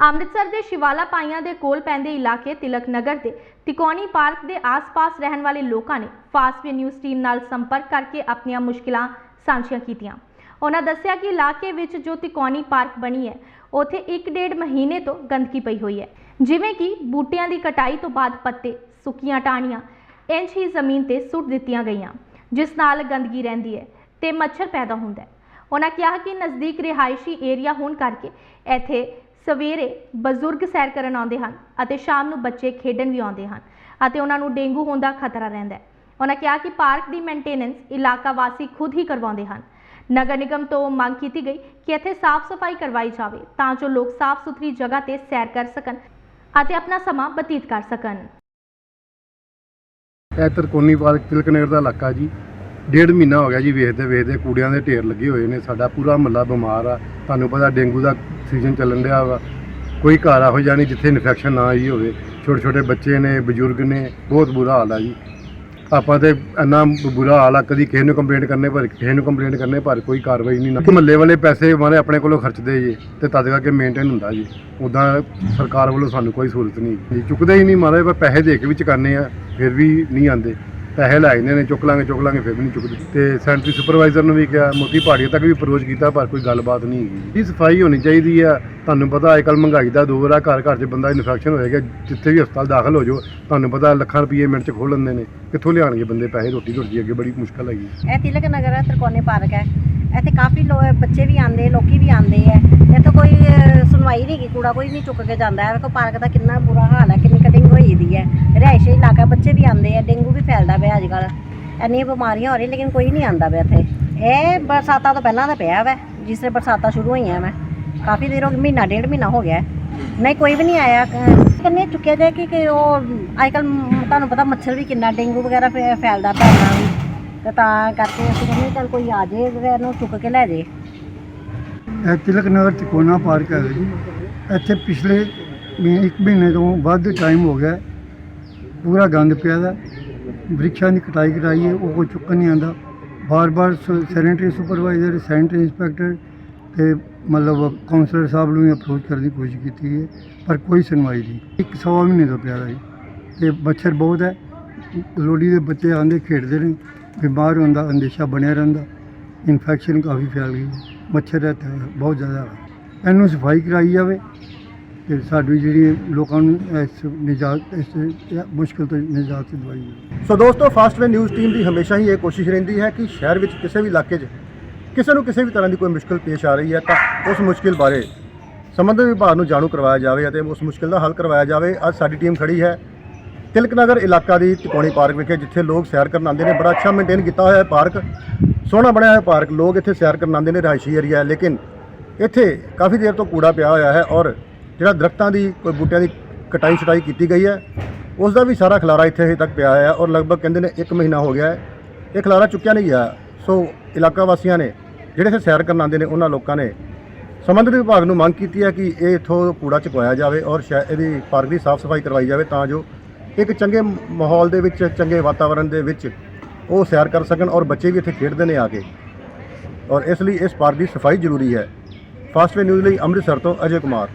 ਅੰਮ੍ਰਿਤਸਰ ਦੇ ਸ਼ਿਵਾਲਾ ਪਾਈਆਂ ਦੇ ਕੋਲ ਪੈਂਦੇ ਇਲਾਕੇ ਤਿਲਕ ਨਗਰ ਦੇ ਤਿਕੋਣੀ ਪਾਰਕ ਦੇ ਆਸ-ਪਾਸ ਰਹਿਣ ਵਾਲੇ ਲੋਕਾਂ ਨੇ ਫਾਸਟਵੇ ਨਿਊਜ਼ ਟੀਮ ਨਾਲ ਸੰਪਰਕ ਕਰਕੇ ਆਪਣੀਆਂ ਮੁਸ਼ਕਿਲਾਂ ਸਾਂਝੀਆਂ ਕੀਤੀਆਂ। ਉਹਨਾਂ ਦੱਸਿਆ ਕਿ ਇਲਾਕੇ ਵਿੱਚ ਜੋ ਤਿਕੋਣੀ ਪਾਰਕ ਬਣੀ ਹੈ, ਉੱਥੇ 1.5 ਮਹੀਨੇ ਤੋਂ ਗੰਦਗੀ ਪਈ ਹੋਈ ਹੈ। ਜਿਵੇਂ ਕਿ ਬੂਟਿਆਂ ਦੀ ਕਟਾਈ ਤੋਂ ਬਾਅਦ ਪੱਤੇ ਸੁੱਕੀਆਂ ਟਾਹਣੀਆਂ ਇੰਚ ਹੀ ਜ਼ਮੀਨ ਤੇ ਸੁੱਟ ਦਿੱਤੀਆਂ ਗਈਆਂ, ਜਿਸ ਨਾਲ ਗੰਦਗੀ ਰਹਿੰਦੀ ਹੈ ਤੇ ਮੱਛਰ ਪੈਦਾ ਹੁੰਦਾ ਹੈ। ਉਹਨਾਂ ਕਿਹਾ ਕਿ ਨਜ਼ਦੀਕ ਰਿਹਾਇਸ਼ੀ ਏਰੀਆ ਹੋਣ ਕਰਕੇ ਇੱਥੇ ਸਵੇਰੇ ਬਜ਼ੁਰਗ ਸੈਰ ਕਰਨ ਆਉਂਦੇ ਹਨ ਅਤੇ ਸ਼ਾਮ ਨੂੰ ਬੱਚੇ ਖੇਡਣ ਵੀ ਆਉਂਦੇ ਹਨ ਅਤੇ ਉਹਨਾਂ ਨੂੰ ਡੇਂਗੂ ਹੋਣ ਦਾ ਖਤਰਾ ਰਹਿੰਦਾ ਹੈ। ਉਹਨਾਂ ਕਿਹਾ ਕਿ ਪਾਰਕ ਦੀ ਮੇਨਟੇਨੈਂਸ ਇਲਾਕਾ ਵਾਸੀ ਖੁਦ ਹੀ ਕਰਵਾਉਂਦੇ ਹਨ। ਨਗਰ ਨਿਗਮ ਤੋਂ ਮੰਗ ਕੀਤੀ ਗਈ ਕਿ ਇੱਥੇ ਸਾਫ਼ ਸਫ਼ਾਈ ਕਰਵਾਈ ਜਾਵੇ ਤਾਂ ਜੋ ਲੋਕ ਸਾਫ਼ ਸੁਥਰੀ ਜਗ੍ਹਾ ਤੇ ਸੈਰ ਕਰ ਸਕਣ ਅਤੇ ਆਪਣਾ ਸਮਾਂ ਬਤੀਤ ਕਰ ਸਕਣ। ਇਹ ਤਰਕੋਨੀ ਪਾਰਕ ਤਿਲਕ ਦਾ ਇਲਾਕਾ ਜੀ। ਡੇਢ ਮਹੀਨਾ ਹੋ ਗਿਆ ਜੀ ਵੇਖਦੇ ਵੇਖਦੇ ਕੂੜਿਆਂ ਦੇ ਢੇਰ ਲੱਗੇ ਹੋਏ ਨੇ। ਸਾਡਾ ਪੂਰਾ ਮਹੱਲਾ ਬਿਮਾਰ ਆ। ਤੁਹਾਨੂੰ ਪਤਾ ਡੇਂਗੂ ਦਾ ਸੀਜ਼ਨ ਚੱਲਣ ਡਿਆ ਵਾ। ਕੋਈ ਘਰ ਇਹੋ ਜਿਹਾ ਨਹੀਂ ਜਿੱਥੇ ਇਨਫੈਕਸ਼ਨ ਨਾ ਆਈ ਹੋਵੇ। ਛੋਟੇ ਛੋਟੇ ਬੱਚੇ ਨੇ, ਬਜ਼ੁਰਗ ਨੇ, ਬਹੁਤ ਬੁਰਾ ਹਾਲ ਆ ਜੀ। ਆਪਾਂ ਤੇ ਇੰਨਾ ਬੁਰਾ ਹਾਲ ਆ, ਕਦੀ ਕਿਸੇ ਨੂੰ ਕੰਪਲੇਂਟ ਕਰਨੇ ਪਰ, ਕਿਸੇ ਨੂੰ ਕੰਪਲੇਂਟ ਕਰਨੇ ਪਰ ਕੋਈ ਕਾਰਵਾਈ ਨਹੀਂ ਨਾ। ਮਹੱਲੇ ਵਾਲੇ ਪੈਸੇ ਮਾਰੇ ਆਪਣੇ ਕੋਲੋਂ ਖਰਚਦੇ ਜੀ ਤੇ ਤਦ ਕਰਕੇ ਮੇਨਟੇਨ ਹੁੰਦਾ ਜੀ। ਉਦਾਂ ਸਰਕਾਰ ਵੱਲੋਂ ਸਾਨੂੰ ਕੋਈ ਸਹੂਲਤ ਨਹੀਂ। ਜੀ, ਚੁੱਕਦੇ ਹੀ ਨਹੀਂ ਮਾਰੇ ਪਰ ਪੈਸੇ ਦੇ ਕੇ ਵੀ ਚੁਕਾਉਂਦੇ ਆ, ਫਿਰ ਵੀ ਨਹੀਂ ਆਉਂਦੇ। ਪੈਸੇ ਲੈ ਨੇ, ਚੁੱਕ ਲਾਂਗੇ ਚੁੱਕ ਲਾਂਗੇ, ਫਿਰ ਵੀ ਨਹੀਂ ਚੁੱਕਦੇ। ਤੇ ਸੈਂਟਰੀ ਸੁਪਰਵਾਈਜ਼ਰ ਨੂੰ ਵੀ ਕਿਹਾ, ਮੋਤੀ ਪਹਾੜੀਆਂ ਤੱਕ ਵੀ ਅਪਰੋਚ ਕੀਤਾ, ਪਰ ਕੋਈ ਗੱਲਬਾਤ ਨਹੀਂ ਹੈਗੀ। ਇਹ ਸਫ਼ਾਈ ਹੋਣੀ ਚਾਹੀਦੀ ਆ। ਤੁਹਾਨੂੰ ਪਤਾ ਅੱਜ ਮਹਿੰਗਾਈ ਦਾ ਦੌਰ ਆ, ਘਰ ਘਰ 'ਚ ਬੰਦਾ ਇਨਫੈਕਸ਼ਨ ਹੋਏਗਾ ਜਿੱਥੇ ਵੀ ਹਸਪਤਾਲ ਦਾਖਲ ਹੋ ਜਾਓ, ਤੁਹਾਨੂੰ ਪਤਾ ਲੱਖਾਂ ਰੁਪਏ ਮਿੰਟ 'ਚ ਖੋਲ ਲੈਂਦੇ ਨੇ। ਕਿੱਥੋਂ ਲਿਆਣਗੇ ਬੰਦੇ ਪੈਸੇ? ਰੋਟੀ ਰੋਟੀ ਅੱਗੇ ਬੜੀ ਮੁਸ਼ਕਲ ਹੈਗੀ। ਇਹ ਤਿਲਕ ਨਗਰ ਹੈ ਤਰਕੋਨੇ ਪਾਰਕ ਹੈ ਇੱਥੇ ਕਾਫੀ ਲੋ, ਬੱਚੇ ਵੀ ਆਉਂਦੇ, ਲੋਕੀ ਵੀ ਆਉਂਦੇ ਆ। ਇੱਥੇ ਕੋਈ ਸੁਣਵਾਈ ਨਹੀਂ ਗੀ ਕੂੜਾ ਕੋਈ ਨਹੀਂ ਚੁੱਕ ਕੇ ਜਾਂਦਾ। ਹੈ ਵੇਖੋ ਪਾਰਕ ਦਾ ਕਿੰਨਾ ਬੁਰਾ ਹਾਲ ਹੈ ਦੀ ਹੈ। ਰਿਹਾਇਸ਼ੀ ਇਲਾਕਾ ਬੱਚੇ ਵੀ ਆਉਂਦੇ ਆ, ਡੇਂਗੂ ਵੀ ਫੈਲਦਾ ਪਿਆ ਅੱਜ ਕੱਲ੍ਹ ਇੰਨੀਆਂ ਬਿਮਾਰੀਆਂ ਹੋ ਰਹੀਆਂ, ਲੇਕਿਨ ਕੋਈ ਨਹੀਂ ਆਉਂਦਾ ਪਿਆ ਇੱਥੇ। ਇਹ ਬਰਸਾਤਾਂ ਤੋਂ ਪਹਿਲਾਂ ਦਾ ਪਿਆ ਵੈ, ਜਿਸ ਸੇ ਬਰਸਾਤਾਂ ਸ਼ੁਰੂ ਹੋਈਆਂ ਵੈ। ਕਾਫੀ ਦੇਰ ਹੋ ਗਈ, ਮਹੀਨਾ, ਡੇਢ ਮਹੀਨਾ ਹੋ ਗਿਆ। ਨਹੀਂ, ਕੋਈ ਵੀ ਨਹੀਂ ਆਇਆ। ਕਿੰਨੇ ਚੁੱਕਿਆ ਜਾਏ ਕਿ ਕਿ ਉਹ ਅੱਜ ਕੱਲ੍ਹ ਤੁਹਾਨੂੰ ਪਤਾ ਮੱਛਰ ਵੀ ਕਿੰਨਾ ਡੇਂਗੂ ਵਗੈਰਾ ਫੈਲਦਾ ਪੈਣਾ ਤੇ ਤਾਂ ਕਰਕੇ ਅਸੀਂ ਕਹਿੰਦੇ ਚੱਲ ਕੋਈ ਆ ਜੇ ਤੇ ਇਹਨੂੰ ਚੁੱਕ ਕੇ ਲੈ ਜੇ। ਇਹ ਤਿਲਕ ਨਗਰ ਤਿਕੋਨਾ ਪਾਰਕ ਹੈ ਜੀ। ਇੱਥੇ ਪਿਛਲੇ ਮਹੀ- ਇੱਕ ਮਹੀਨੇ ਤੋਂ ਵੱਧ ਟਾਈਮ ਹੋ ਗਿਆ। ਪੂਰਾ ਗੰਦ ਪਿਆ ਦਾ। ਵ੍ਰਿਕਸ਼ਾਂ ਦੀ ਕਟਾਈ ਕਰਾਈ ਹੈ, ਉਹ ਕੋਈ ਚੁੱਕਣ ਨਹੀਂ ਆਂਦਾ ਬਾਰ-ਬਾਰ ਸੈਨੇਟਰੀ ਸੁਪਰਵਾਈਜ਼ਰ ਸੈਨੇਟਰੀ ਇੰਸਪੈਕਟਰ ਤੇ ਮਤਲਬ ਕਾਉਂਸਲਰ ਸਾਹਿਬ ਨੂੰ ਵੀ ਅਪਰੋਚ ਕਰਨ ਦੀ ਕੋਸ਼ਿਸ਼ ਕੀਤੀ ਹੈ, ਪਰ ਕੋਈ ਸੁਣਵਾਈ ਨਹੀਂ। ਇੱਕ ਸਵਾ ਮਹੀਨੇ ਤੋਂ ਪਿਆ ਦਾ ਜੀ। ਤੇ ਮੱਛਰ ਬਹੁਤ ਹੈ। ਲੋੜੀ ਦੇ ਬੱਚੇ ਆਂਦੇ ਖੇਡਦੇ ਨੇ। ਬਿਮਾਰ ਹੋਣ ਦਾ ਅੰਦੇਸ਼ਾ ਬਣਿਆ ਰਹਿੰਦਾ। ਇਨਫੈਕਸ਼ਨ ਕਾਫੀ ਫੈਲ ਗਈ। ਹੈ। ਮੱਛਰ ਇੱਥੇ ਬਹੁਤ ਜ਼ਿਆਦਾ ਇਹਨੂੰ ਸਫ਼ਾਈ ਕਰਾਈ ਜਾਵੇ। ਤੇ ਸਾਡੀ ਜਿਹੜੀ ਲੋਕਾਂ ਨੂੰ ਇਸ ਨਿਜਾਤ, ਇਸ ਮੁਸ਼ਕਲ ਤੋਂ ਨਿਜਾਤ ਦਿਵਾਈ ਜਾਵੇ ਸੋ ਦੋਸਤੋ ਫਾਸਟ ਵੇ ਨਿਊਜ਼ ਟੀਮ ਦੀ ਹਮੇਸ਼ਾ ਹੀ ਇਹ ਕੋਸ਼ਿਸ਼ ਰਹਿੰਦੀ ਹੈ ਕਿ ਸ਼ਹਿਰ ਵਿੱਚ ਕਿਸੇ ਵੀ ਇਲਾਕੇ 'ਚ ਕਿਸੇ ਨੂੰ ਕਿਸੇ ਵੀ ਤਰ੍ਹਾਂ ਦੀ ਕੋਈ ਮੁਸ਼ਕਲ ਪੇਸ਼ ਆ ਰਹੀ ਹੈ ਤਾਂ ਉਸ ਮੁਸ਼ਕਲ ਬਾਰੇ ਸੰਬੰਧਿਤ ਵਿਭਾਗ ਨੂੰ ਜਾਣੂ ਕਰਵਾਇਆ ਜਾਵੇ ਅਤੇ ਉਸ ਮੁਸ਼ਕਲ ਦਾ ਹੱਲ ਕਰਵਾਇਆ ਜਾਵੇ। ਅੱਜ ਸਾਡੀ ਟੀਮ ਖੜੀ ਹੈ ਤਿਲਕ ਨਗਰ ਇਲਾਕਾ ਦੀ ਤਿਕੋਣੀ ਪਾਰਕ ਵਿਖੇ, ਜਿੱਥੇ ਲੋਕ ਸੈਰ ਕਰਨ ਆਉਂਦੇ ਨੇ। ਬੜਾ ਅੱਛਾ ਮੇਨਟੇਨ ਕੀਤਾ ਹੋਇਆ ਹੈ ਪਾਰਕ। ਸੋਹਣਾ ਬਣਿਆ ਹੋਇਆ ਪਾਰਕ। ਲੋਕ ਇੱਥੇ ਸੈਰ ਕਰਨ ਆਉਂਦੇ ਨੇ, ਰਿਹਾਇਸ਼ੀ ਏਰੀਆ ਲੇਕਿਨ ਇੱਥੇ ਕਾਫੀ ਦੇਰ ਤੋਂ ਕੂੜਾ ਪਿਆ ਹੋਇਆ ਹੈ ਔਰ ਜਿਹੜਾ ਦਰਖਤਾਂ ਦੀ, ਕੋਈ ਬੂਟਿਆਂ ਦੀ ਕਟਾਈ ਛਟਾਈ ਕੀਤੀ ਗਈ ਹੈ ਉਸ ਦਾ ਵੀ ਸਾਰਾ ਖਲਾਰਾ ਇੱਥੇ ਹਜੇ ਤੱਕ ਪਿਆ ਹੋਇਆ ਹੈ ਔਰ ਲਗਭਗ ਕਹਿੰਦੇ ਨੇ 1 ਮਹੀਨਾ ਹੋ ਗਿਆ ਹੈ। ਇਹ ਖਲਾਰਾ ਚੁੱਕਿਆ ਨਹੀਂ ਗਿਆ। ਸੋ ਇਲਾਕਾ ਵਾਸੀਆਂ ਨੇ, ਜਿਹੜੇ ਇੱਥੇ ਸੈਰ ਕਰਨ ਆਉਂਦੇ ਨੇ, ਉਹਨਾਂ ਲੋਕਾਂ ਨੇ ਸੰਬੰਧਿਤ ਵਿਭਾਗ ਨੂੰ ਮੰਗ ਕੀਤੀ ਹੈ ਕਿ ਇਹ ਇਥੋਂ ਕੂੜਾ ਚੁਕਵਾਇਆ ਜਾਵੇ ਔਰ ਸ਼ਾਇ ਇਹਦੀ ਪਾਰਕ ਦੀ ਸਾਫ਼ ਸਫ਼ਾਈ ਕਰਵਾਈ ਜਾਵੇ ਤਾਂ ਜੋ ਇੱਕ ਚੰਗੇ ਮਾਹੌਲ ਦੇ ਵਿੱਚ, ਚੰਗੇ ਵਾਤਾਵਰਣ ਦੇ ਵਿੱਚ ਉਹ ਸੈਰ ਕਰ ਸਕਣ ਔਰ ਬੱਚੇ ਵੀ ਇੱਥੇ ਖੇਡਦੇ ਨੇ ਆ ਕੇ। ਔਰ ਇਸ ਲਈ ਇਸ ਪਾਰਕ ਦੀ ਸਫ਼ਾਈ ਜ਼ਰੂਰੀ ਹੈ। ਫਾਸਟਵੇ ਨਿਊਜ਼ ਲਈ ਅੰਮ੍ਰਿਤਸਰ ਤੋਂ ਅਜੇ ਕੁਮਾਰ।